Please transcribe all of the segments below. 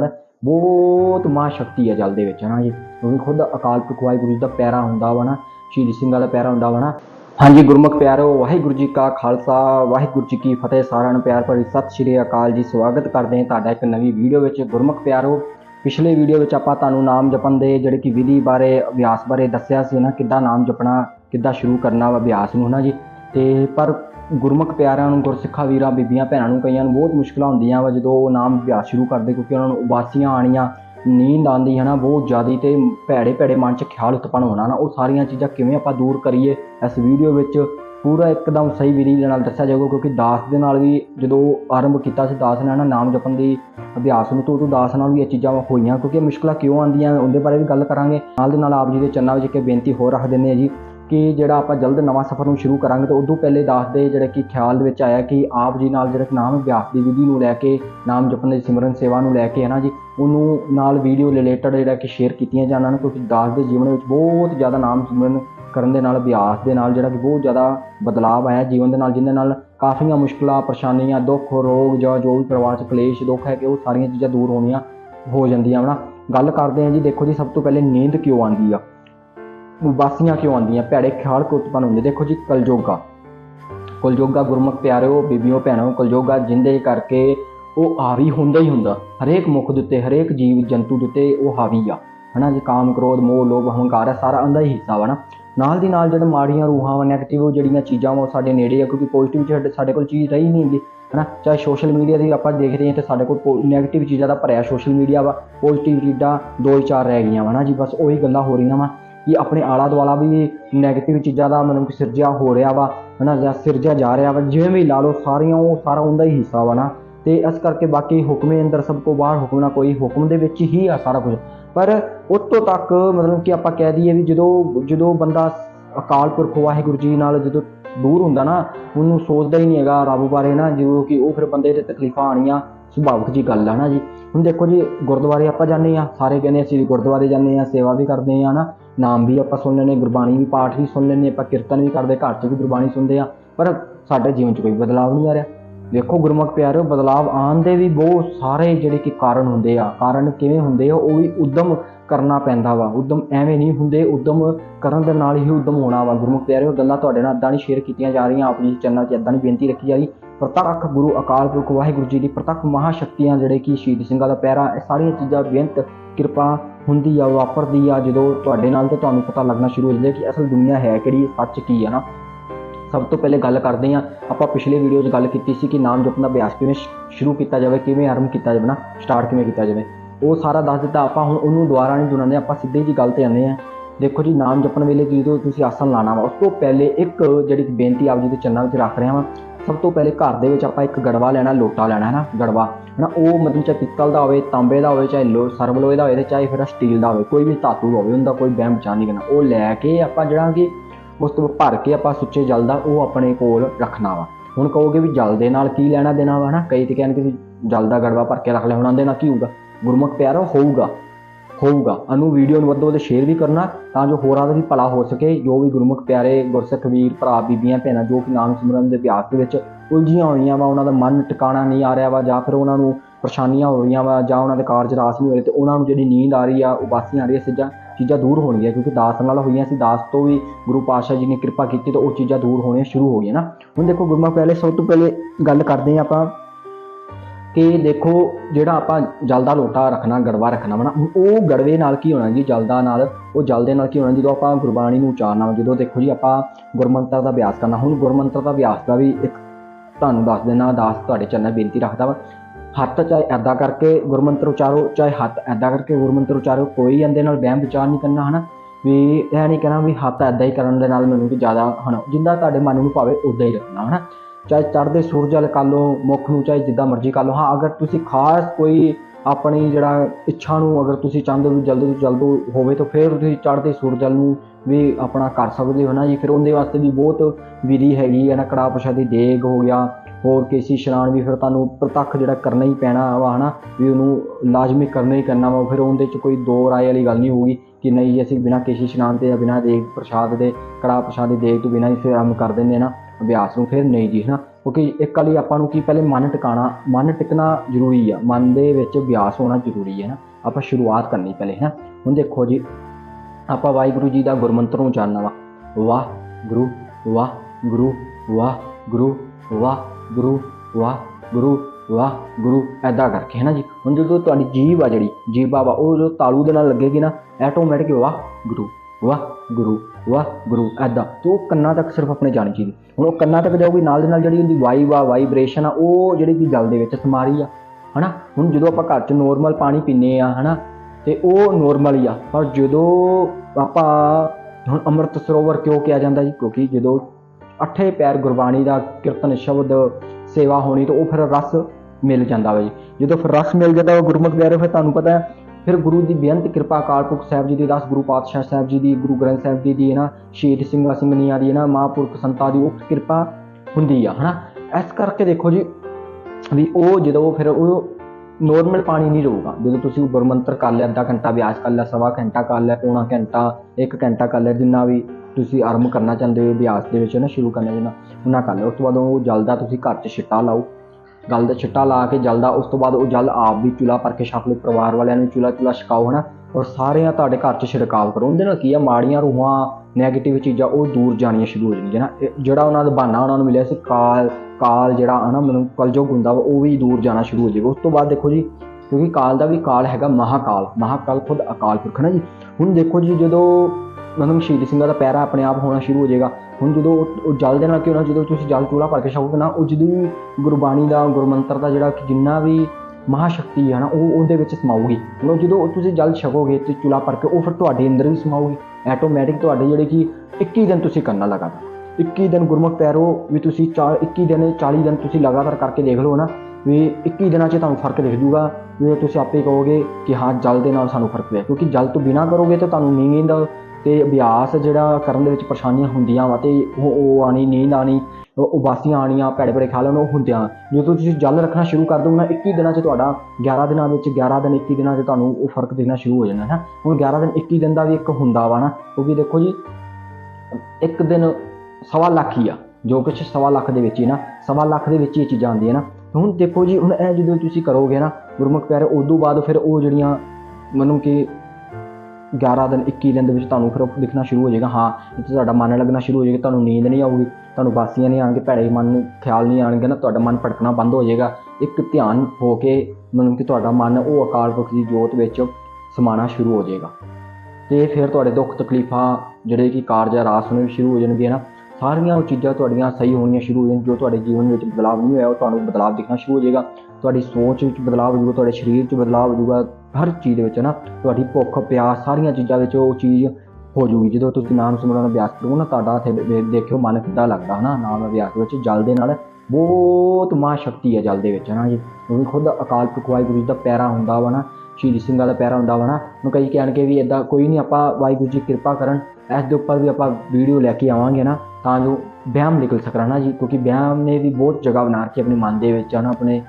ਨਾਲ ਬਹੁਤ ਮਹਾ ਸ਼ਕਤੀ ਹੈ ਜਲ ਦੇ ਵਿੱਚ, ਹਨਾ ਜੀ? ਕਿਉਂਕਿ ਖੁਦ ਅਕਾਲ ਪੁਰਖ ਵਾਹਿਗੁਰੂ ਜੀ ਦਾ ਪਿਆਰਾ ਹੁੰਦਾ ਵਾ ਨਾ, ਸ਼ਹੀਦ ਸਿੰਘਾਂ ਦਾ ਪਿਆਰਾ ਹੁੰਦਾ ਵਾ ਨਾ। ਹਾਂਜੀ, ਗੁਰਮੁਖ ਪਿਆਰੋ, ਵਾਹਿਗੁਰੂ ਜੀ ਕਾ ਖਾਲਸਾ, ਵਾਹਿਗੁਰੂ ਜੀ ਕੀ ਫਤਿਹ। ਸਾਰਿਆਂ ਨੂੰ ਪਿਆਰ ਭਰੀ ਸਤਿ ਸ਼੍ਰੀ ਅਕਾਲ ਜੀ। ਸਵਾਗਤ ਕਰਦੇ ਹਾਂ ਤੁਹਾਡਾ ਇੱਕ ਨਵੀਂ ਵੀਡੀਓ ਵਿੱਚ, ਗੁਰਮੁਖ ਪਿਆਰੋ। ਪਿਛਲੇ ਵੀਡੀਓ ਵਿੱਚ ਆਪਾਂ ਤੁਹਾਨੂੰ ਨਾਮ ਜਪਣ ਦੇ ਜਿਹੜੇ ਕਿ ਵਿਧੀ ਬਾਰੇ, ਅਭਿਆਸ ਬਾਰੇ ਦੱਸਿਆ ਸੀ ਨਾ, ਕਿੱਦਾਂ ਨਾਮ ਜਪਣਾ, ਕਿੱਦਾਂ ਸ਼ੁਰੂ ਕਰਨਾ ਵਾ ਅਭਿਆਸ ਨੂੰ ਨਾ ਜੀ? ਤੇ ਪਰ ਗੁਰਮੁਖ ਪਿਆਰਿਆਂ ਨੂੰ, ਗੁਰਸਿੱਖਾ ਵੀਰਾਂ, ਬੀਬੀਆਂ, ਭੈਣਾਂ ਨੂੰ, ਕਈਆਂ ਨੂੰ ਬਹੁਤ ਮੁਸ਼ਕਲਾਂ ਹੁੰਦੀਆਂ ਵਾ ਜਦੋਂ ਉਹ ਨਾਮ ਅਭਿਆਸ ਸ਼ੁਰੂ ਕਰਦੇ ਕਿਉਂਕਿ ਉਹਨਾਂ ਨੂੰ ਉਬਾਸੀਆਂ ਆਣੀਆਂ ਨੀਂਦ ਆਉਂਦੀ ਹੈ ਨਾ, ਬਹੁਤ ਜ਼ਿਆਦੀ ਤੇ ਭੈੜੇ ਭੈੜੇ ਮਨ 'ਚ ਖਿਆਲ ਉਤਪੰਨ ਹੋਣਾ ਨਾ, ਉਹ ਸਾਰੀਆਂ ਚੀਜ਼ਾਂ ਕਿਵੇਂ ਆਪਾਂ ਦੂਰ ਕਰੀਏ, ਇਸ ਵੀਡੀਓ ਵਿੱਚ ਪੂਰਾ ਇੱਕਦਮ ਸਹੀ ਵਿਧੀ ਦੇ ਨਾਲ ਦੱਸਿਆ ਜਾਊਗਾ ਕਿਉਂਕਿ ਦਾਸ ਦੇ ਨਾਲ ਵੀ ਜਦੋਂ ਆਰੰਭ ਕੀਤਾ ਸੀ, ਦਾਸ ਨੇ ਨਾ ਨਾਮ ਜਪਣ ਦੀ ਅਭਿਆਸ ਨੂੰ ਤੋਂ ਤੋਂ ਦਾਸ ਨਾਲ ਵੀ ਇਹ ਚੀਜ਼ਾਂ ਹੋਈਆਂ ਕਿਉਂਕਿ ਇਹ ਮੁਸ਼ਕਲਾਂ ਕਿਉਂ ਆਉਂਦੀਆਂ, ਉਹਦੇ ਬਾਰੇ ਵੀ ਗੱਲ ਕਰਾਂਗੇ। ਨਾਲ ਦੇ ਨਾਲ ਆਪ ਜੀ ਦੇ ਚੰਨਾਂ ਵਿੱਚ ਇੱਕ ਬੇਨਤੀ ਹੋਰ ਰੱਖ ਦਿੰਦੇ ਆ ਜੀ ਕਿ ਜਿਹੜਾ ਆਪਾਂ ਜਲਦ ਨਵਾਂ ਸਫ਼ਰ ਨੂੰ ਸ਼ੁਰੂ ਕਰਾਂਗੇ ਤਾਂ ਉਦੋਂ ਪਹਿਲੇ ਦਾਸ ਦੇ ਜਿਹੜੇ ਕਿ ਖਿਆਲ ਦੇ ਵਿੱਚ ਆਇਆ ਕਿ ਆਪ ਜੀ ਨਾਲ ਜਿਹੜਾ ਕਿ ਨਾਮ ਵਿਆਸ ਦੀ ਵਿਧੀ ਨੂੰ ਲੈ ਕੇ, ਨਾਮ ਜਪਣ ਦੀ ਸਿਮਰਨ ਸੇਵਾ ਨੂੰ ਲੈ ਕੇ, ਹੈ ਨਾ ਜੀ? ਉਹਨੂੰ ਨਾਲ ਵੀਡੀਓ ਰਿਲੇਟਡ ਜਿਹੜਾ ਕਿ ਸ਼ੇਅਰ ਕੀਤੀਆਂ ਜਾਣ ਹਨ ਕਿਉਂਕਿ ਦਾਸ ਦੇ ਜੀਵਨ ਵਿੱਚ ਬਹੁਤ ਜ਼ਿਆਦਾ ਨਾਮ ਸਿਮਰਨ ਕਰਨ ਦੇ ਨਾਲ ਅਭਿਆਸ ਦੇ ਨਾਲ ਜਿਹੜਾ ਕਿ ਬਹੁਤ ਜ਼ਿਆਦਾ ਬਦਲਾਅ ਆਇਆ ਜੀਵਨ ਦੇ ਨਾਲ, ਜਿਹਦੇ ਨਾਲ ਕਾਫੀਆਂ ਮੁਸ਼ਕਲਾਂ, ਪਰੇਸ਼ਾਨੀਆਂ, ਦੁੱਖ, ਰੋਗ ਜਾਂ ਜੋ ਵੀ ਪਰਿਵਾਰ 'ਚ ਕਲੇਸ਼, ਦੁੱਖ ਹੈ ਕਿ ਉਹ ਸਾਰੀਆਂ ਚੀਜ਼ਾਂ ਦੂਰ ਹੋਣੀਆਂ ਹੋ ਜਾਂਦੀਆਂ ਹਨਾ ਗੱਲ ਕਰਦੇ ਹਾਂ ਜੀ, ਦੇਖੋ ਜੀ, ਸਭ ਤੋਂ ਪਹਿਲੇ ਨੀਂਦ ਕਿਉਂ ਆਉਂਦੀ ਆ? ਉਬਾਸੀਆਂ ਕਿਉਂ ਆਉਂਦੀਆਂ? ਭੈੜੇ ਖਿਆਲ ਕਿਉਂ ਉਤਪੰਨ ਹੁੰਦੇ। ਦੇਖੋ ਜੀ, ਕਲਯੋਗਾ। ਕਲਯੋਗਾ ਗੁਰਮੁਖ ਪਿਆਰਿਓ, ਬੀਬੀਓ, ਭੈਣੋ, ਕਲਯੋਗਾ ਜਿੰਦੇ ਕਰਕੇ ਉਹ ਹਾਵੀ ਹੁੰਦਾ ਹੀ ਹੁੰਦਾ। ਹਰੇਕ ਮੁੱਖ ਦੇ ਉੱਤੇ, ਹਰੇਕ ਜੀਵ ਜੰਤੂ ਦੇ ਉੱਤੇ ਉਹ ਹਾਵੀ ਆ। ਹਨਾ ਜੀ, ਕਾਮ, ਕ੍ਰੋਧ, ਮੋਹ, ਲੋਭ ਹੰਕਾਰ ਹੈ ਸਾਰਾ ਅੰਦਾ ਹੀ ਹਿੱਸਾ ਵਾ ਨਾ। ਨਾਲ ਦੀ ਨਾਲ ਜਿਹੜੇ ਮਾੜੀਆਂ ਰੂਹਾਂ ਵਾ ਨੈਗੇਟਿਵ ਜਿਹੜੀਆਂ ਚੀਜ਼ਾਂ ਵਾ, ਉਹ ਸਾਡੇ ਨੇੜੇ ਆ, ਕਿਉਂਕਿ ਪੋਜ਼ਿਟਿਵ ਸਾਡੇ ਸਾਡੇ ਕੋਲ ਚੀਜ਼ ਰਹੀ ਨਹੀਂ ਹੁੰਦੀ, ਹਨਾ। ਚਾਹੇ ਸੋਸ਼ਲ ਮੀਡੀਆ ਦੀ ਆਪਾਂ ਦੇਖਦੇ ਹਾਂ ਤੇ ਸਾਡੇ ਕੋਲ ਨੈਗੇਟਿਵ ਚੀਜ਼ਾਂ ਦਾ ਭਰਿਆ ਸੋਸ਼ਲ ਮੀਡੀਆ ਵਾ ਪੋਜ਼ਿਟਿਵ ਚੀਜ਼ਾਂ ਦੋ ਹੀ ਚਾਰ ਰਹਿ ਗਈਆਂ ਵਾ ਨਾ ਜੀ, ਬਸ ਉਹੀ ਗੱਲਾਂ ਹੋ ਰਹੀਆਂ ਵਾ। ਕਿ ਆਪਣੇ ਆਲਾ ਦੁਆਲਾ ਵੀ ਨੈਗੇਟਿਵ ਚੀਜ਼ਾਂ ਦਾ ਮਤਲਬ ਕਿ ਸਿਰਜਿਆ ਹੋ ਰਿਹਾ ਵਾ, ਹਨਾ, ਜਾਂ ਸਿਰਜਿਆ ਜਾ ਰਿਹਾ ਵਾ, ਜਿਵੇਂ ਵੀ ਲਾ ਲਓ, ਸਾਰੀਆਂ ਉਹ ਸਾਰਾ ਉਹਦਾ ਹੀ ਹਿੱਸਾ ਵਾ ਨਾ। ਤੇ ਇਸ ਕਰਕੇ ਬਾਕੀ ਹੁਕਮੇ ਅੰਦਰ ਸਭ ਤੋਂ ਬਾਹਰ ਹੁਕਮ ਨਾ ਕੋਈ, ਹੁਕਮ ਦੇ ਵਿੱਚ ਹੀ ਆ ਸਾਰਾ ਕੁਝ। ਪਰ ਉਤੋਂ ਤੱਕ ਮਤਲਬ ਕਿ ਆਪਾਂ ਕਹਿ ਦਈਏ ਵੀ ਜਦੋਂ ਜਦੋਂ ਬੰਦਾ ਅਕਾਲ ਪੁਰਖ ਵਾਹਿਗੁਰੂ ਜੀ ਨਾਲ ਜਦੋਂ ਦੂਰ ਹੁੰਦਾ ਨਾ, ਉਹਨੂੰ ਸੋਚਦਾ ਹੀ ਨਹੀਂ ਹੈਗਾ ਰੱਬ ਬਾਰੇ ਨਾ ਜਿਵੇਂ ਕਿ ਉਹ ਫਿਰ ਬੰਦੇ ਤੇ ਤਕਲੀਫਾਂ ਆਣੀਆਂ ਸੁਭਾਵਿਕ ਜੀ ਗੱਲ ਆ ਨਾ ਜੀ। ਹੁਣ ਦੇਖੋ ਜੀ, ਗੁਰਦੁਆਰੇ ਆਪਾਂ ਜਾਂਦੇ ਆ ਸਾਰੇ ਕਹਿੰਦੇ ਅਸੀਂ ਗੁਰਦੁਆਰੇ ਜਾਂਦੇ ਆ ਸੇਵਾ ਵੀ ਕਰਦੇ ਆ ਨਾ ਨਾਮ ਵੀ ਆਪਾਂ ਸੁਣ ਲੈਂਦੇ ਗੁਰਬਾਣੀ ਵੀ ਪਾਠ ਵੀ ਸੁਣ ਲੈਂਦੇ ਆਪਾਂ ਕੀਰਤਨ ਵੀ ਕਰਦੇ ਘਰ 'ਚ ਵੀ ਗੁਰਬਾਣੀ ਸੁਣਦੇ ਆ ਪਰ ਸਾਡੇ ਜੀਵਨ 'ਚ ਕੋਈ ਬਦਲਾਅ ਨਹੀਂ ਆ ਰਿਹਾ। ਦੇਖੋ ਗੁਰਮੁਖ ਪਿਆਰਿਓ ਬਦਲਾਅ ਆਉਣ ਦੇ ਵੀ ਬਹੁਤ ਸਾਰੇ ਜਿਹੜੇ ਕਿ ਕਾਰਨ ਹੁੰਦੇ ਆ, ਕਾਰਨ ਕਿਵੇਂ ਹੁੰਦੇ ਆ, ਉਹ ਵੀ ਉਦਮ ਕਰਨਾ ਪੈਂਦਾ ਵਾ, ਉਦਮ ਐਵੇਂ ਨਹੀਂ ਹੁੰਦੇ, ਉਦਮ ਕਰਨ ਦੇ ਨਾਲ ਹੀ ਉਦਮ ਹੋਣਾ ਵਾ। ਗੁਰਮੁਖ ਪਿਆਰਿਓ, ਗੱਲਾਂ ਤੁਹਾਡੇ ਨਾਲ ਇਦਾਂ ਨਹੀਂ ਸ਼ੇਅਰ ਕੀਤੀਆਂ ਜਾ ਰਹੀਆਂ, ਆਪਣੀ ਚੈਨਲ 'ਚ ਇਦਾਂ ਨਹੀਂ ਬੇਨਤੀ ਰੱਖੀ ਜਾ ਰਹੀ। ਪ੍ਰਤੱਖ ਗੁਰੂ ਅਕਾਲ ਪੁਰਖ ਵਾਹਿਗੁਰੂ ਜੀ ਦੀ ਪ੍ਰਤੱਖ ਮਹਾਸ਼ਕਤੀਆਂ, ਜਿਹੜੇ ਕਿ ਸ਼ਹੀਦ ਸਿੰਘਾਂ ਦਾ ਪਹਿਰਾ, ਇਹ ਸਾਰੀਆਂ ਚੀਜ਼ਾਂ ਬੇਅੰਤ ਕਿਰਪਾ ਹੁੰਦੀ ਆ, ਵਾਪਰਦੀ ਆ, ਜਦੋਂ ਤੁਹਾਡੇ ਨਾਲ ਤੇ ਤੁਹਾਨੂੰ ਪਤਾ ਲੱਗਣਾ ਸ਼ੁਰੂ ਹੋ ਜਾਂਦਾ ਕਿ ਅਸਲ ਦੁਨੀਆ ਹੈ ਕਿਹੜੀ ਸੱਚ ਕੀ ਹੈ ਨਾ। ਸਭ ਤੋਂ ਪਹਿਲੇ ਗੱਲ ਕਰਦੇ ਹਾਂ, ਆਪਾਂ ਪਿਛਲੇ ਵੀਡੀਓ 'ਚ ਗੱਲ ਕੀਤੀ ਸੀ ਕਿ ਨਾਮ ਜਪਣ ਦਾ ਅਭਿਆਸ ਕਿਵੇਂ ਸ਼- ਸ਼ੁਰੂ ਕੀਤਾ ਜਾਵੇ, ਕਿਵੇਂ ਆਰੰਭ ਕੀਤਾ ਜਾਵੇ ਨਾ ਸਟਾਰਟ ਕਿਵੇਂ ਕੀਤਾ ਜਾਵੇ। ਉਹ ਸਾਰਾ ਦੱਸ ਦਿੱਤਾ ਆਪਾਂ, ਹੁਣ ਉਹਨੂੰ ਦੁਬਾਰਾ ਨਹੀਂ ਦੁਨਾਉਂਦੇ ਆਪਾਂ ਸਿੱਧੇ ਜੀ ਗੱਲ ਤੇ ਆਉਂਦੇ ਹਾਂ। ਦੇਖੋ ਜੀ, ਨਾਮ ਜਪਣ ਵੇਲੇ ਜਦੋਂ ਤੁਸੀਂ ਆਸਨ ਲਾਣਾ ਵਾ, ਉਸ ਤੋਂ ਪਹਿਲੇ ਇੱਕ ਜਿਹੜੀ ਬੇਨਤੀ ਆਪ ਜੀ ਦੇ ਚੰਨਾਂ ਵਿੱਚ ਰੱਖ ਰਿਹਾ ਵਾਂ, ਸਭ ਤੋਂ ਪਹਿਲੇ ਘਰ ਦੇ ਵਿੱਚ ਆਪਾਂ ਇੱਕ ਗੜਵਾ ਲੈਣਾ, ਲੋਟਾ ਲੈਣਾ ਹੈ ਨਾ, ਗੜਵਾ। ਨਾ ਉਹ ਮਤਲਬ ਚਾਹੇ ਪਿੱਤਲ ਦਾ ਹੋਵੇ, ਤਾਂਬੇ ਦਾ ਹੋਵੇ, ਚਾਹੇ ਲੋ ਸਰਬ ਦਾ ਹੋਵੇ ਤੇ ਚਾਹੇ ਫਿਰ ਸਟੀਲ ਦਾ ਹੋਵੇ, ਕੋਈ ਵੀ ਧਾਤੂ ਹੋਵੇ, ਉਹਦਾ ਕੋਈ ਬਹਿਮ ਚਾਹ ਨਹੀਂ ਕਰਨਾ। ਉਹ ਲੈ ਕੇ ਆਪਾਂ ਜਿਹੜਾ ਕਿ ਉਸ ਤੋਂ ਭਰ ਕੇ ਆਪਾਂ ਸੁੱਚੇ ਜਲ ਦਾ ਉਹ ਆਪਣੇ ਕੋਲ ਰੱਖਣਾ ਵਾ। ਹੁਣ ਕਹੋਗੇ ਵੀ ਜਲ ਦੇ ਨਾਲ ਕੀ ਲੈਣਾ ਦੇਣਾ ਵਾ ਨਾ? ਕਈ ਤੇ ਕਹਿਣਗੇ ਵੀ ਜਲ ਦਾ ਗੜਵਾ ਭਰ ਕੇ ਰੱਖ ਲੈ ਹੁਣ ਆਂਦੇ ਨਾਲ ਕੀ ਹੋਊਗਾ? ਗੁਰਮੁਖ ਪਿਆਰਾ, ਹੋਊਗਾ। ਹੋਊਗਾ। ਅਨੂ ਵੀਡੀਓ ਨੂੰ ਵੱਧੋ ਵੱਧ ਸ਼ੇਅਰ ਵੀ ਕਰਨਾ ਤਾਂ ਜੋ ਹੋਰਾਂ ਦਾ ਵੀ ਭਲਾ ਹੋ ਸਕੇ। ਜੋ ਵੀ ਗੁਰਮੁਖ ਪਿਆਰੇ, ਗੁਰਸਿੱਖ ਵੀਰ, ਭਰਾ, ਬੀਬੀਆਂ, ਭੈਣਾਂ, ਜੋ ਕਿ ਨਾਮ ਸਿਮਰਨ ਦੇ ਅਭਿਆਸ ਦੇ ਵਿੱਚ ਉਲਝੀਆਂ ਹੋਈਆਂ ਵਾ, ਉਹਨਾਂ ਦਾ ਮਨ ਟਿਕਾਣਾ ਨਹੀਂ ਆ ਰਿਹਾ ਵਾ ਜਾਂ ਫਿਰ ਉਹਨਾਂ ਨੂੰ ਪਰੇਸ਼ਾਨੀਆਂ ਹੋ ਰਹੀਆਂ ਵਾ ਜਾਂ ਉਹਨਾਂ ਦੇ ਕਾਰਜ ਰਾਸ ਨਹੀਂ ਹੋ ਰਹੇ ਤੇ ਉਹਨਾਂ ਨੂੰ ਜਿਹੜੀ ਨੀਂਦ ਆ ਰਹੀ ਆ ਉਬਾਸੀਆਂ ਆ ਰਹੀਆਂ ਚੀਜ਼ਾਂ ਚੀਜ਼ਾਂ ਦੂਰ ਹੋਣਗੀਆਂ ਕਿਉਂਕਿ ਦਾਸ ਨਾਲ ਹੋਈਆਂ ਸੀ। ਦਾਸ ਤੋਂ ਵੀ ਗੁਰੂ ਪਾਤਸ਼ਾਹ ਜੀ ਨੇ ਕਿਰਪਾ ਕੀਤੀ ਤਾਂ ਉਹ ਚੀਜ਼ਾਂ ਦੂਰ ਹੋਣੀਆਂ ਸ਼ੁਰੂ ਹੋ ਗਈਆਂ ਨਾ। ਹੁਣ ਦੇਖੋ ਗੁਰਮੁਖ ਪਹਿਲੇ ਸਭ ਤੋਂ ਪਹਿਲੇ ਗੱਲ ਕਰਦੇ ਹਾਂ ਆਪਾਂ ਕਿ ਦੇਖੋ ਜਿਹੜਾ ਆਪਾਂ ਜਲ ਦਾ ਲੋਟਾ ਰੱਖਣਾ, ਗੜਵਾ ਰੱਖਣਾ ਵਾ ਉਹ ਗੜਵੇ ਨਾਲ ਕੀ ਹੋਣਾ ਜੀ? ਜਲ ਨਾਲ, ਉਹ ਜਲ ਦੇ ਨਾਲ ਕੀ ਹੋਣਾ? ਜਦੋਂ ਆਪਾਂ ਗੁਰਬਾਣੀ ਨੂੰ ਉਚਾਰਨਾ ਵਾ, ਜਦੋਂ ਦੇਖੋ ਜੀ ਆਪਾਂ ਗੁਰਮੰਤਰ ਦਾ ਅਭਿਆਸ ਕਰਨਾ, ਹੁਣ ਗੁਰਮੰਤਰ ਦਾ ਅਭਿਆਸ ਦਾ ਵੀ ਇੱਕ ਤੁਹਾਨੂੰ ਦੱਸ ਦੇਣਾ ਦਾਸ ਤੁਹਾਡੇ ਚੰਨ ਬੇਨਤੀ ਰੱਖਦਾ ਵਾ, ਹੱਥ ਚਾਹੇ ਐਦਾਂ ਕਰਕੇ ਗੁਰਮੰਤਰ ਉਚਾਰੋ, ਚਾਹੇ ਹੱਥ ਐਦਾਂ ਕਰਕੇ ਗੁਰਮੰਤਰ ਉਚਾਰੋ, ਕੋਈ ਇਹਦੇ ਨਾਲ ਵਹਿਮ ਵਿਚਾਰ ਨਹੀਂ ਕਰਨਾ, ਹਨਾ? ਵੀ ਇਹ ਨਹੀਂ ਕਹਿਣਾ ਵੀ ਹੱਥ ਐਦਾਂ ਹੀ ਕਰਨ ਦੇ ਨਾਲ ਮੈਨੂੰ ਕਿ ਜ਼ਿਆਦਾ ਹਨਾ ਜਿੰਦਾ ਤੁਹਾਡੇ ਮਨ ਨੂੰ ਭਾਵੇ ਉਦਾਂ ਹੀ ਰੱਖਣਾ, ਹਨਾ? ਚਾਹੇ ਚੜ੍ਹਦੇ ਸੂਰਜ ਵਾਲ ਕਰ ਲਓ ਮੁੱਖ ਨੂੰ, ਚਾਹੇ ਜਿੱਦਾਂ ਮਰਜ਼ੀ ਕਰ ਲਓ। ਹਾਂ, ਅਗਰ ਤੁਸੀਂ ਖਾਸ ਕੋਈ ਆਪਣੀ ਜਿਹੜਾ ਇੱਛਾ ਨੂੰ ਅਗਰ ਤੁਸੀਂ ਚਾਹੁੰਦੇ ਹੋ ਵੀ ਜਲਦੀ ਤੋਂ ਜਲਦ ਹੋਵੇ, ਤਾਂ ਫਿਰ ਤੁਸੀਂ ਚੜ੍ਹਦੇ ਸੂਰਜ ਵੱਲ ਨੂੰ ਵੀ ਆਪਣਾ ਕਰ ਸਕਦੇ ਹੋ ਨਾ ਜੀ। ਫਿਰ ਉਹਦੇ ਵਾਸਤੇ ਵੀ ਬਹੁਤ ਵਿਧੀ ਹੈਗੀ ਹੈ ਨਾ, ਕੜਾਹ ਪ੍ਰਸ਼ਾਦੀ ਦੇਗ ਹੋ ਗਿਆ, ਹੋਰ ਕੇਸੀ ਇਸ਼ਨਾਨ ਵੀ ਫਿਰ ਤੁਹਾਨੂੰ ਪ੍ਰਤੱਖ ਜਿਹੜਾ ਕਰਨਾ ਹੀ ਪੈਣਾ ਵਾ, ਹਨਾ, ਵੀ ਉਹਨੂੰ ਲਾਜ਼ਮੀ ਕਰਨਾ ਹੀ ਕਰਨਾ ਵਾ। ਫਿਰ ਉਹਦੇ ਚ ਕੋਈ ਦੋ ਰਾਏ ਵਾਲੀ ਗੱਲ ਨਹੀਂ ਹੋਊਗੀ ਕਿ ਨਹੀਂ ਜੀ, ਅਸੀਂ ਬਿਨਾਂ ਕੇਸੀ ਇਸ਼ਨਾਨ ਤੇ ਜਾਂ ਬਿਨਾਂ ਦੇਗ ਪ੍ਰਸ਼ਾਦ ਦੇ, ਕੜਾਹ ਪ੍ਰਸ਼ਾਦ ਦੀ ਦੇਗ ਤੋਂ ਬਿਨਾਂ ਹੀ ਫਿਰ ਆਮ ਕਰ ਦਿੰਦੇ ਨਾ। ਅਭਿਆਸ ਨੂੰ ਫਿਰ ਨਹੀਂ ਜੀ, ਹਨਾ? ਕਿਉਂਕਿ ਇੱਕ ਵਾਲੀ ਆਪਾਂ ਨੂੰ ਕੀ ਪਹਿਲੇ ਮਨ ਟਿਕਾਣਾ, ਮਨ ਟਿਕਣਾ ਜ਼ਰੂਰੀ ਆ, ਮਨ ਦੇ ਵਿੱਚ ਅਭਿਆਸ ਹੋਣਾ ਜ਼ਰੂਰੀ ਹੈ ਨਾ ਆਪਾਂ ਸ਼ੁਰੂਆਤ ਕਰਨੀ ਪਹਿਲੇ ਹੈ ਹੁਣ ਦੇਖੋ ਜੀ, ਆਪਾਂ ਵਾਹਿਗੁਰੂ ਜੀ ਦਾ ਗੁਰਮੰਤਰ ਨੂੰ ਜਾਣਨਾ ਵਾ। ਵਾਹ ਗੁਰੂ ਵਾਹ ਗੁਰੂ ਵਾਹ ਗੁਰੂ ਵਾਹ ਗੁਰੂ ਵਾਹ ਗੁਰੂ ਵਾਹ ਗੁਰੂ ਐਦਾਂ ਕਰਕੇ ਹੈ ਨਾ ਜੀ? ਹੁਣ ਜਦੋਂ ਤੁਹਾਡੀ ਜੀਭ ਆ ਜਿਹੜੀ, ਜੀਭਾ ਵਾ, ਉਹ ਜੋ ਤਾਲੂ ਦੇ ਨਾਲ ਲੱਗੇਗੀ ਨਾ ਆਟੋਮੈਟਿਕ ਵਾਹ ਗੁਰੂ ਵਾਹ ਗੁਰੂ ਵਾਹ, ਗੁਰੂ ਐਦਾਂ ਤੇ ਉਹ ਕੰਨਾਂ ਤੱਕ ਸਿਰਫ ਆਪਣੇ ਜਾਣੀ ਚਾਹੀਦੀ ਹੁਣ ਉਹ ਕੰਨਾਂ ਤੱਕ ਜਾਊਗੀ, ਨਾਲ ਦੇ ਨਾਲ ਜਿਹੜੀ ਉਹਦੀ ਵਾਈ ਵਾ ਵਾਈਬ੍ਰੇਸ਼ਨ ਆ, ਉਹ ਜਿਹੜੀ ਕਿ ਜਲ ਦੇ ਵਿੱਚ ਸਮਾ ਰਹੀ ਆ, ਹਨਾ? ਹੁਣ ਜਦੋਂ ਆਪਾਂ ਘਰ 'ਚ ਨੋਰਮਲ ਪਾਣੀ ਪੀਂਦੇ ਆ, ਹਨਾ? ਤੇ ਉਹ ਨੋਰਮਲ ਹੀ ਆ। ਪਰ ਜਦੋਂ ਆਪਾਂ, ਹੁਣ ਅੰਮ੍ਰਿਤ ਸਰੋਵਰ ਕਿਉਂ ਕਿਹਾ ਜਾਂਦਾ ਜੀ? ਕਿਉਂਕਿ ਜਦੋਂ ਅੱਠੇ ਪੈਰ ਗੁਰਬਾਣੀ ਦਾ ਕੀਰਤਨ ਸ਼ਬਦ ਸੇਵਾ ਹੋਣੀ, ਤਾਂ ਉਹ ਫਿਰ ਰਸ ਮਿਲ ਜਾਂਦਾ ਵਾ ਜੀ। ਜਦੋਂ ਫਿਰ ਰਸ ਮਿਲ ਜਾਂਦਾ ਉਹ ਗੁਰਮੁਖ ਪਿਆਰੇ, ਫਿਰ ਤੁਹਾਨੂੰ ਪਤਾ ਹੈ ਫਿਰ ਗੁਰੂ ਦੀ ਬੇਅੰਤ ਕਿਰਪਾ ਅਕਾਲ ਪੁਰਖ ਸਾਹਿਬ ਜੀ ਦੀ, ਦਸ ਗੁਰੂ ਪਾਤਸ਼ਾਹ ਸਾਹਿਬ ਜੀ ਦੀ, ਗੁਰੂ ਗ੍ਰੰਥ ਸਾਹਿਬ ਜੀ ਦੀ ਹੈ ਨਾ ਸ਼ਹੀਦ ਸਿੰਘਾਂ ਸਿੰਘਨੀਆਂ ਦੀ ਹੈ ਨਾ ਮਹਾਂਪੁਰਖ ਸੰਤਾਂ ਦੀ ਉਹ ਕਿਰਪਾ ਹੁੰਦੀ ਆ, ਹਨਾ। ਇਸ ਕਰਕੇ ਦੇਖੋ ਜੀ ਵੀ ਉਹ ਜਦੋਂ ਫਿਰ ਉਹ ਨੋਰਮਲ ਪਾਣੀ ਨਹੀਂ ਰਹੂਗਾ, ਜਦੋਂ ਤੁਸੀਂ ਗੁਰਮੰਤਰ ਕਰ ਲਿਆ, ਅੱਧਾ ਘੰਟਾ ਅਭਿਆਸ ਕਰ ਲਿਆ, ਸਵਾ ਘੰਟਾ ਕਰ ਲਿਆ, ਪੌਣਾ ਘੰਟਾ, ਇੱਕ ਘੰਟਾ ਕਰ ਲਿਆ, ਜਿੰਨਾ ਵੀ ਤੁਸੀਂ ਆਰੰਭ ਕਰਨਾ ਚਾਹੁੰਦੇ ਹੋ ਅਭਿਆਸ ਦੇ ਵਿੱਚ ਨਾ ਸ਼ੁਰੂ ਕਰਨਾ ਜਿੰਨਾ ਉਹਨਾਂ ਕਰ ਲਿਆ। ਉਸ ਤੋਂ ਬਾਅਦ ਉਹ ਜਲ ਦਾ ਤੁਸੀਂ ਘਰ 'ਚ ਛਿੱਟਾ ਲਾਓ ਗਲ ਦਾ ਛਿੱਟਾ ਲਾ ਕੇ ਜਲਦਾ, ਉਸ ਤੋਂ ਬਾਅਦ ਉਹ ਜਲ ਆਪ ਵੀ ਚੁੱਲਾ ਭਰ ਕੇ ਛਕ ਲਓ ਪਰਿਵਾਰ ਵਾਲਿਆਂ ਨੂੰ ਚੁੱਲਾ ਚੁੱਲਾ ਛਕਾਓ, ਹਨਾ? ਔਰ ਸਾਰਿਆਂ ਤੁਹਾਡੇ ਘਰ 'ਚ ਛਿੜਕਾਵ ਕਰੋ। ਉਹਦੇ ਨਾਲ ਕੀ ਆ, ਮਾੜੀਆਂ ਰੂਹਾਂ 네ਗੇਟਿਵ ਚੀਜ਼ਾਂ, ਉਹ ਦੂਰ ਜਾਣੀਆਂ ਸ਼ੁਰੂ ਹੋ ਜਾਣਗੀਆਂ ਨਾ ਇਹ ਜਿਹੜਾ ਉਹਨਾਂ ਦਾ ਬਹਾਨਾ ਉਹਨਾਂ ਨੂੰ ਮਿਲਿਆ ਸੀ, ਕਾਲ ਕਾਲ ਜਿਹੜਾ, ਹਨਾ, ਮੈਨੂੰ ਕਲਯੁਗ ਹੁੰਦਾ ਵਾ, ਉਹ ਵੀ ਦੂਰ ਜਾਣਾ ਸ਼ੁਰੂ ਹੋ ਜਾਏਗਾ। ਉਸ ਤੋਂ ਬਾਅਦ ਦੇਖੋ ਜੀ, ਕਿਉਂਕਿ ਕਾਲ ਦਾ ਵੀ ਕਾਲ ਹੈਗਾ ਮਹਾਕਾਲ। ਮਹਾਕਾਲ ਖੁਦ ਅਕਾਲ ਪੁਰਖ ਨਾ ਜੀ? ਹੁਣ ਦੇਖੋ ਜੀ, ਜਦੋਂ ਮਤਲਬ ਸ਼ਹੀਦ ਸਿੰਘਾਂ ਦਾ ਪੈਰਾ ਆਪਣੇ ਆਪ ਹੋਣਾ ਸ਼ੁਰੂ ਹੋ ਜਾਏਗਾ। ਹੁਣ ਜਦੋਂ ਉਹ- ਜਲ ਦੇ ਨਾਲ ਕੀ ਹੋਣਾ ਜਦੋਂ ਤੁਸੀਂ ਜਲ ਚੂਲਾ ਭਰ ਕੇ ਛਕੋਗੇ ਨਾ, ਉਹ ਜਦੋਂ ਵੀ ਗੁਰਬਾਣੀ ਦਾ, ਗੁਰਮੰਤਰ ਦਾ ਜਿਹੜਾ ਜਿੰਨਾ ਵੀ ਮਹਾਸ਼ਕਤੀ ਹੈ ਨਾ, ਉਹ ਉਹਦੇ ਵਿੱਚ ਸਮਾਊਗੀ। ਮਤਲਬ ਜਦੋਂ ਉਹ ਤੁਸੀਂ ਜਲ ਛਕੋਗੇ ਤੇ ਚੂਲਾ ਭਰ ਕੇ, ਉਹ ਫਿਰ ਤੁਹਾਡੇ ਅੰਦਰ ਵੀ ਸਮਾਊਗੀ। ਆਟੋਮੈਟਿਕ ਤੁਹਾਡੇ ਜਿਹੜੇ ਕਿ 21 ਦਿਨ ਤੁਸੀਂ ਕਰਨਾ ਲਗਾਤਾਰ। 21 ਦਿਨ ਗੁਰਮੁਖ ਪੈਰੋ ਵੀ ਤੁਸੀਂ ਚਾ 21 ਦਿਨ 40 ਦਿਨ ਤੁਸੀਂ ਲਗਾਤਾਰ ਕਰਕੇ ਦੇਖ ਲਓ ਨਾ, ਵੀ 21 ਦਿਨਾਂ 'ਚ ਤੁਹਾਨੂੰ ਫ਼ਰਕ ਦਿਖ ਜੂਗਾ। ਵੀ ਤੁਸੀਂ ਆਪੇ ਕਹੋਗੇ ਕਿ ਹਾਂ, ਜਲ ਦੇ ਨਾਲ ਸਾਨੂੰ ਫ਼ਰਕ ਪਿਆ। ਕਿਉਂਕਿ ਜਲ ਤੋਂ ਬਿਨਾ ਕਰੋਗੇ ਤਾਂ ਤੁਹਾਨੂੰ ਨੀਂਦ ਤੇ ਅਭਿਆਸ ਜਿਹੜਾ ਕਰਨ ਦੇ ਵਿੱਚ ਪਰੇਸ਼ਾਨੀਆਂ ਹੁੰਦੀਆਂ ਵਾ ਤੇ ਉਹ ਉਹ ਆਣੀ ਨੀਂਦ ਆਣੀ ਉਬਾਸੀਆਂ ਆਣੀਆਂ ਭੈੜੇ ਭੈੜੇ ਖਿਆਲ ਆਉਣੇ ਉਹ ਹੁੰਦਿਆਂ। ਜਦੋਂ ਤੁਸੀਂ ਜਲ ਰੱਖਣਾ ਸ਼ੁਰੂ ਕਰ ਦੋਗੇ ਨਾ 21 ਦਿਨਾਂ 'ਚ ਤੁਹਾਡਾ 11 ਦਿਨਾਂ ਵਿੱਚ 11 ਦਿਨ 21 ਦਿਨਾਂ 'ਚ ਤੁਹਾਨੂੰ ਉਹ ਫ਼ਰਕ ਦਿਖਣਾ ਸ਼ੁਰੂ ਹੋ ਜਾਣਾ ਹੈ ਹੁਣ 11 ਦਿਨ 21 ਦਿਨ ਦਾ ਵੀ ਇੱਕ ਹੁੰਦਾ ਵਾ ਨਾ ਕਿਉਂਕਿ ਦੇਖੋ ਜੀ, ਇੱਕ ਦਿਨ ਸਵਾ ਲੱਖ ਹੀ ਆ, ਜੋ ਕੁਛ ਸਵਾ ਲੱਖ ਦੇ ਵਿੱਚ ਹੀ ਨਾ, ਸਵਾ ਲੱਖ ਦੇ ਵਿੱਚ ਹੀ ਇਹ ਚੀਜ਼ਾਂ ਆਉਂਦੀਆਂ ਨਾ। ਹੁਣ ਦੇਖੋ ਜੀ, ਹੁਣ ਇਹ ਜਦੋਂ ਤੁਸੀਂ ਕਰੋਗੇ ਨਾ, ਗੁਰਮੁਖ ਪਿਆਰੇ ਤੋਂ ਬਾਅਦ ਫਿਰ ਉਹ ਜਿਹੜੀਆਂ ਮੈਨੂੰ ਕਿ 11 ਦਿਨ 21 ਦਿਨ ਦੇ ਵਿੱਚ ਤੁਹਾਨੂੰ ਫਿਰ ਉਹ ਦਿਖਣਾ ਸ਼ੁਰੂ ਹੋ ਜਾਏਗਾ। ਹਾਂ ਇੱਥੇ ਤੁਹਾਡਾ ਮਨ ਲੱਗਣਾ ਸ਼ੁਰੂ ਹੋ ਜਾਏਗਾ, ਤੁਹਾਨੂੰ ਨੀਂਦ ਨਹੀਂ ਆਊਗੀ, ਤੁਹਾਨੂੰ ਬਾਸੀਆਂ ਨਹੀਂ ਆਣਗੇ ਭੈੜੇ ਮਨ ਨੂੰ ਖਿਆਲ ਨਹੀਂ ਆਣਗੇ ਨਾ, ਤੁਹਾਡਾ ਮਨ ਭਟਕਣਾ ਬੰਦ ਹੋ ਜਾਏਗਾ। ਇੱਕ ਧਿਆਨ ਹੋ ਕੇ ਮਤਲਬ ਕਿ ਤੁਹਾਡਾ ਮਨ ਉਹ ਅਕਾਲ ਪੁਰਖ ਦੀ ਜੋਤ ਵਿੱਚ ਸਮਾਣਾ ਸ਼ੁਰੂ ਹੋ ਜਾਏਗਾ। ਤੇ ਫਿਰ ਤੁਹਾਡੇ ਦੁੱਖ ਤਕਲੀਫਾਂ, ਜਿਹੜੇ ਕਿ ਕਾਰਜ ਆ ਰਾਸ ਹੋਣੇ ਸ਼ੁਰੂ ਹੋ ਜਾਣਗੇ ਨਾ ਸਾਰੀਆਂ ਉਹ ਚੀਜ਼ਾਂ ਤੁਹਾਡੀਆਂ ਸਹੀ ਹੋਣੀਆਂ ਸ਼ੁਰੂ ਹੋ ਜਾਣ, ਜੋ ਤੁਹਾਡੇ ਜੀਵਨ ਵਿੱਚ ਬਦਲਾਅ ਨਹੀਂ ਹੋਇਆ, ਉਹ ਤੁਹਾਨੂੰ ਬਦਲਾਅ ਦਿਖਣਾ ਸ਼ੁਰੂ ਹੋ ਜਾਏਗਾ। ਤੁਹਾਡੀ ਸੋਚ ਵਿੱਚ ਬਦਲਾਅ ਹੋ ਜਾਊਗਾ, ਤੁਹਾਡੇ ਸਰੀਰ 'ਚ ਬਦਲਾਅ ਹੋ ਜਾਊਗਾ, ਹਰ ਚੀਜ਼ ਦੇ ਵਿੱਚ ਨਾ ਤੁਹਾਡੀ ਭੁੱਖ, ਪਿਆਸ, ਸਾਰੀਆਂ ਚੀਜ਼ਾਂ ਵਿੱਚ ਉਹ ਚੀਜ਼ ਹੋ ਜਾਊਗੀ। ਜਦੋਂ ਤੁਸੀਂ ਨਾਮ ਸਿਮਰਨ ਦਾ ਅਭਿਆਸ ਕਰੋਗੇ ਨਾ ਤੁਹਾਡਾ ਇੱਥੇ ਵੇ- ਦੇਖਿਓ ਮਨ ਕਿੱਦਾਂ ਲੱਗਦਾ, ਹਨਾ? ਨਾਮ ਅਭਿਆਸ ਵਿੱਚ ਜਲ ਦੇ ਨਾਲ ਬਹੁਤ ਮਹਾ ਸ਼ਕਤੀ ਹੈ ਜਲ ਦੇ ਵਿੱਚ, ਹਨਾ ਜੀ? ਕਿਉਂਕਿ ਖੁਦ ਅਕਾਲ ਪੁਰਖ ਵਾਹਿਗੁਰੂ ਜੀ ਦਾ ਪੈਰਾ ਹੁੰਦਾ ਵਾ ਨਾ, ਸ਼ਹੀਦ ਸਿੰਘਾਂ ਦਾ ਪੈਰਾ ਹੁੰਦਾ ਵਾ ਨਾ। ਹੁਣ ਕਈ ਕਹਿਣਗੇ ਵੀ ਇਦਾਂ ਕੋਈ ਨਹੀਂ, ਆਪਾਂ ਵਾਹਿਗੁਰੂ ਜੀ ਕਿਰਪਾ ਕਰਨ, ਇਸ ਦੇ ਉੱਪਰ ਵੀ ਆਪਾਂ ਵੀਡੀਓ ਲੈ ਕੇ ਆਵਾਂਗੇ ਨਾ, ਤਾਂ ਜੋ ਵਹਿਮ ਨਿਕਲ ਸਕਣਾ ਨਾ ਜੀ? ਕਿਉਂਕਿ ਵਹਿਮ ਨੇ ਵੀ ਬਹੁਤ ਜਗ੍ਹਾ ਬਣਾ ਰੱਖੀ ਆਪਣੇ ਮਨ ਦੇ ਵਿੱਚ ਨਾ ਆਪਣੇ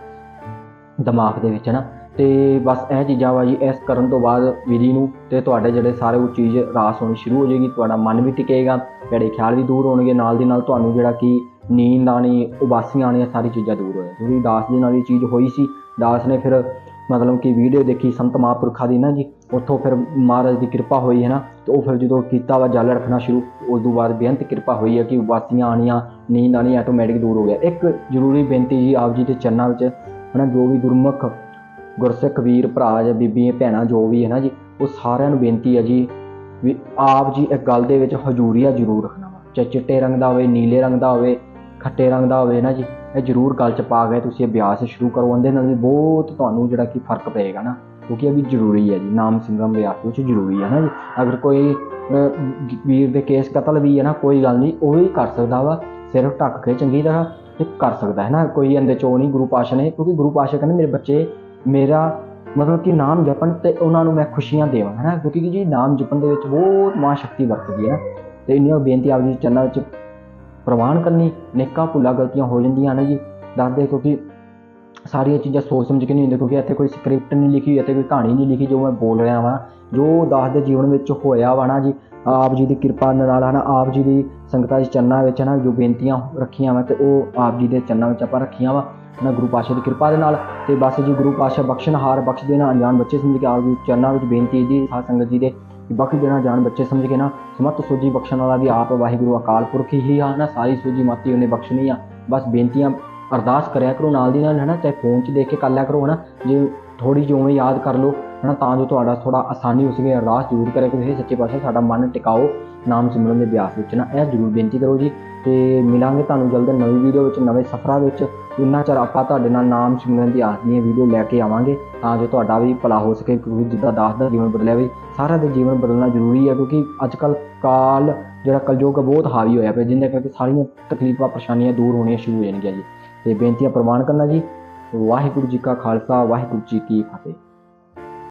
ਦਿਮਾਗ ਦੇ ਵਿੱਚ ਨਾ? ਤੇ ਬਸ ਇਹ ਚੀਜ਼ਾਂ ਵਾ ਜੀ, ਇਸ ਕਰਨ ਤੋਂ ਬਾਅਦ ਵਿਧੀ ਨੂੰ ਤੇ ਤੁਹਾਡੇ ਜਿਹੜੇ ਸਾਰੇ ਉਹ ਚੀਜ਼ ਰਾਸ ਹੋਣੀ ਸ਼ੁਰੂ ਹੋ ਜਾਏਗੀ, ਤੁਹਾਡਾ ਮਨ ਵੀ ਟਿਕੇਗਾ, ਤੁਹਾਡੇ ਖਿਆਲ ਵੀ ਦੂਰ ਹੋਣਗੇ, ਨਾਲ ਦੀ ਨਾਲ ਤੁਹਾਨੂੰ ਜਿਹੜਾ ਕਿ ਨੀਂਦ ਆਣੀ ਉਬਾਸੀਆਂ ਆਣੀਆਂ ਸਾਰੀ ਚੀਜ਼ਾਂ ਦੂਰ ਹੋ ਹੋਏ ਕਿਉਂਕਿ ਦਾਸ ਦੇ ਨਾਲ ਇਹ ਚੀਜ਼ ਹੋਈ ਸੀ, ਦਾਸ ਨੇ ਫਿਰ ਮਤਲਬ ਕਿ ਵੀਡੀਓ ਦੇਖੀ ਸੰਤ ਮਹਾਂਪੁਰਖਾਂ ਦੀ ਨਾ ਜੀ, ਉੱਥੋਂ ਫਿਰ ਮਹਾਰਾਜ ਦੀ ਕਿਰਪਾ ਹੋਈ, ਹੈ ਨਾ? ਤੇ ਉਹ ਫਿਰ ਜਦੋਂ ਕੀਤਾ ਵਾ ਜਲ ਰੱਖਣਾ ਸ਼ੁਰੂ, ਉਸ ਤੋਂ ਬਾਅਦ ਬੇਅੰਤ ਕਿਰਪਾ ਹੋਈ ਹੈ ਕਿ ਉਬਾਸੀਆਂ ਆਣੀਆਂ ਨੀਂਦ ਆਣੀ ਆਟੋਮੈਟਿਕ ਦੂਰ ਹੋ ਗਿਆ। ਇੱਕ ਜ਼ਰੂਰੀ ਬੇਨਤੀ ਜੀ, ਆਪ ਜੀ ਦੇ ਚਰਨਾਂ ਵਿੱਚ ਹਨਾ, ਜੋ ਵੀ ਗੁਰਮੁਖ ਗੁਰਸਿੱਖ ਵੀਰ, ਭਰਾ ਜਾਂ ਬੀਬੀਆਂ, ਭੈਣਾਂ ਜੋ ਵੀ ਹੈ ਨਾ ਜੀ, ਉਹ ਸਾਰਿਆਂ ਨੂੰ ਬੇਨਤੀ ਹੈ ਜੀ ਵੀ ਆਪ ਜੀ ਇੱਕ ਗੱਲ ਦੇ ਵਿੱਚ ਹਜ਼ੂਰੀਆ ਜ਼ਰੂਰ ਰੱਖਣਾ ਵਾ। ਚਾਹੇ ਚਿੱਟੇ ਰੰਗ ਦਾ ਹੋਵੇ, ਨੀਲੇ ਰੰਗ ਦਾ ਹੋਵੇ, ਖੱਟੇ ਰੰਗ ਦਾ ਹੋਵੇ ਨਾ ਜੀ, ਇਹ ਜ਼ਰੂਰ ਗੱਲ ਚ ਪਾ ਕੇ ਤੁਸੀਂ ਅਭਿਆਸ ਸ਼ੁਰੂ ਕਰੋ। ਉਹਦੇ ਨਾਲ ਵੀ ਬਹੁਤ ਤੁਹਾਨੂੰ ਜਿਹੜਾ ਕਿ ਫ਼ਰਕ ਪਏਗਾ ਨਾ, ਕਿਉਂਕਿ ਇਹ ਵੀ ਜ਼ਰੂਰੀ ਹੈ ਜੀ, ਨਾਮ ਸਿੰਘਮ ਵਿਆਸ ਵਿੱਚ ਜ਼ਰੂਰੀ ਹੈ ਨਾ ਜੀ। ਅਗਰ ਕੋਈ ਵੀਰ ਦੇ ਕੇਸ ਕਤਲ ਵੀ ਹੈ ਨਾ, ਕੋਈ ਗੱਲ ਨਹੀਂ, ਉਹ ਵੀ ਕਰ ਸਕਦਾ ਵਾ। ਸਿਰਫ ਢੱਕ ਕੇ ਚੰਗੀ ਤਰ੍ਹਾਂ ਕਰ ਸਕਦਾ ਹੈ ਨਾ? ਕੋਈ ਇਹਦੇ ਚੋਂ ਨਹੀਂ, ਗੁਰੂ ਪਾਸ਼ਾ ਨੇ, ਕਿਉਂਕਿ ਗੁਰੂ ਪਾਸ਼ਾ ਕਹਿੰਦੇ, ਮੇਰੇ ਬੱਚੇ, ਮੇਰਾ ਮਤਲਬ ਕਿ ਨਾਮ ਜਪਣ ਤੇ ਉਹਨਾਂ ਨੂੰ ਮੈਂ ਖੁਸ਼ੀਆਂ ਦੇਵਾਂ ਹੈ ਨਾ? ਕਿਉਂਕਿ ਜੀ ਨਾਮ ਜਪਣ ਦੇ ਵਿੱਚ ਬਹੁਤ ਮਾਂ ਸ਼ਕਤੀ ਵਰਤਦੀ ਹੈ ਨਾ? ਤੇ ਇੰਨੀਆਂ ਬੇਨਤੀ ਆਪ ਜੀ ਚਰਨਾਂ ਵਿੱਚ ਪ੍ਰਵਾਨ ਕਰਨੀ, ਨੇਕਾਂ ਭੁੱਲਾਂ ਗਲਤੀਆਂ ਹੋ ਜਾਂਦੀਆਂ ਨੇ ਜੀ, ਦੱਸਦੇ ਕਿਉਂਕਿ ਸਾਰੀਆਂ ਚੀਜ਼ਾਂ ਸੋਚ ਸਮਝ ਕੇ ਨਹੀਂ ਹੁੰਦੀਆਂ ਕਿਉਂਕਿ ਇੱਥੇ ਕੋਈ ਸਕ੍ਰਿਪਟ ਨਹੀਂ ਲਿਖੀ ਇੱਥੇ ਕੋਈ ਕਹਾਣੀ ਨਹੀਂ ਲਿਖੀ ਜੋ ਮੈਂ ਬੋਲ ਰਿਹਾ ਵਾਂ। ਜੋ ਦਾਸ ਦੇ ਜੀਵਨ ਵਿੱਚ ਹੋਇਆ ਵਾ ਨਾ ਜੀ, ਆਪ ਜੀ ਦੀ ਕਿਰਪਾ ਦੇ ਨਾਲ ਹਨਾ, ਆਪ ਜੀ ਦੀ ਸੰਗਤਾਂ ਦੇ ਚਰਨਾਂ ਵਿੱਚ ਨਾ ਜੋ ਬੇਨਤੀਆਂ ਰੱਖੀਆਂ ਵਾ ਤੇ ਉਹ ਆਪ ਜੀ ਦੇ ਚਰਨਾਂ ਵਿੱਚ ਆਪਾਂ ਰੱਖੀਆਂ ਵਾ ਨਾ ਗੁਰੂ ਪਾਤਸ਼ਾਹ ਦੀ ਕਿਰਪਾ ਦੇ ਨਾਲ। ਤੇ ਬਸ ਜੀ ਗੁਰੂ ਪਾਤਸ਼ਾਹ ਬਖਸ਼ਣਹਾਰ ਬਖਸ਼ ਦੇਣਾ, ਅਣਜਾਣ ਬੱਚੇ ਸਮਝ ਕੇ ਆਪ ਜੀ ਦੇ ਚਰਨਾਂ ਵਿੱਚ ਬੇਨਤੀ ਦੀ ਸਾਧ ਸੰਗਤ ਜੀ ਦੇ ਕਿ ਬਖਸ਼ ਦੇਣਾ ਜਾਣ ਬੱਚੇ ਸਮਝ ਕੇ ਨਾ ਸਮਤ ਸੋਜੀ ਬਖਸ਼ਣ ਵਾਲਾ ਵੀ ਆਪ ਵਾਹਿਗੁਰੂ ਅਕਾਲ ਪੁਰਖ ਹੀ ਆ ਨਾ ਸਾਰੀ ਸੋਜੀ ਮਾਤੀ ਉਹਨੇ ਬਖਸ਼ਣੀ ਆ। ਬਸ ਬੇਨਤੀਆਂ ਅਰਦਾਸ ਕਰਿਆ ਕਰੋ ਨਾਲ ਦੀ ਨਾਲ ਹਨਾ ਚਾਹੇ ਫੋਨ 'ਚ ਦੇਖ ਕੇ ਕਰ ਲਿਆ ਕਰੋ ਹਨਾ ਜੇ ਥੋੜੀ ਜਿਹੀ ਉਵੇਂ ਯਾਦ ਕਰ ਲਓ ਹਨਾ ਤਾਂ ਜੋ ਤੁਹਾਡਾ ਥੋੜਾ ਆਸਾਨੀ ਹੋ ਸਕੇ, ਅਰਦਾਸ ਜ਼ਰੂਰ ਕਰਿਆ ਕਰੋ। ਇਹ ਸੱਚੇ ਪਾਸੇ ਸਾਡਾ ਮਨ ਟਿਕਾਓ, ਨਾਮ ਸਿਮਰਨ ਦੇ ਅਭਿਆਸ ਵਿੱਚ ਨਾ? ਇਹ ਜ਼ਰੂਰ ਬੇਨਤੀ ਕਰੋ ਜੀ। ਤੇ ਮਿਲਾਂਗੇ ਤੁਹਾਨੂੰ ਜਲਦ ਨਵੀਂ ਵੀਡੀਓ ਵਿੱਚ, ਨਵੇਂ ਸਫ਼ਰਾਂ ਵਿੱਚ। ਇੰਨਾ ਚਿਰ ਆਪਾਂ ਤੁਹਾਡੇ ਨਾਲ ਨਾਮ ਸਿਮਰਨ ਦੀ ਆਸ ਦੀਆਂ ਵੀਡੀਓ ਲੈ ਕੇ ਆਵਾਂਗੇ, ਤਾਂ ਜੋ ਤੁਹਾਡਾ ਵੀ ਭਲਾ ਹੋ ਸਕੇ ਕਿਉਂਕਿ ਜਿੱਦਾਂ ਦਾਸ ਦਾ ਜੀਵਨ ਬਦਲਿਆ ਵੀ ਸਾਰਿਆਂ ਦਾ ਜੀਵਨ ਬਦਲਣਾ ਜ਼ਰੂਰੀ ਹੈ, ਕਿਉਂਕਿ ਅੱਜ ਕੱਲ ਕਾਲ ਜਿਹੜਾ ਕਲਯੁਗ ਆ ਬਹੁਤ ਹਾਵੀ ਹੋਇਆ ਪਿਆ ਜਿੰਦੇ ਕਰਕੇ ਸਾਰੀਆਂ ਤਕਲੀਫਾਂ, ਪਰੇਸ਼ਾਨੀਆਂ ਦੂਰ ਹੋਣੀਆਂ ਸ਼ੁਰੂ ਹੋ ਜਾਣਗੀਆਂ ਜੀ। ਤੇ ਬੇਨਤੀਆਂ ਪ੍ਰਵਾਨ ਕਰਨਾ ਜੀ। ਵਾਹਿਗੁਰੂ ਜੀ ਕਾ ਖਾਲਸਾ ਵਾਹਿਗੁਰੂ ਜੀ ਕੀ ਫਤਿਹ।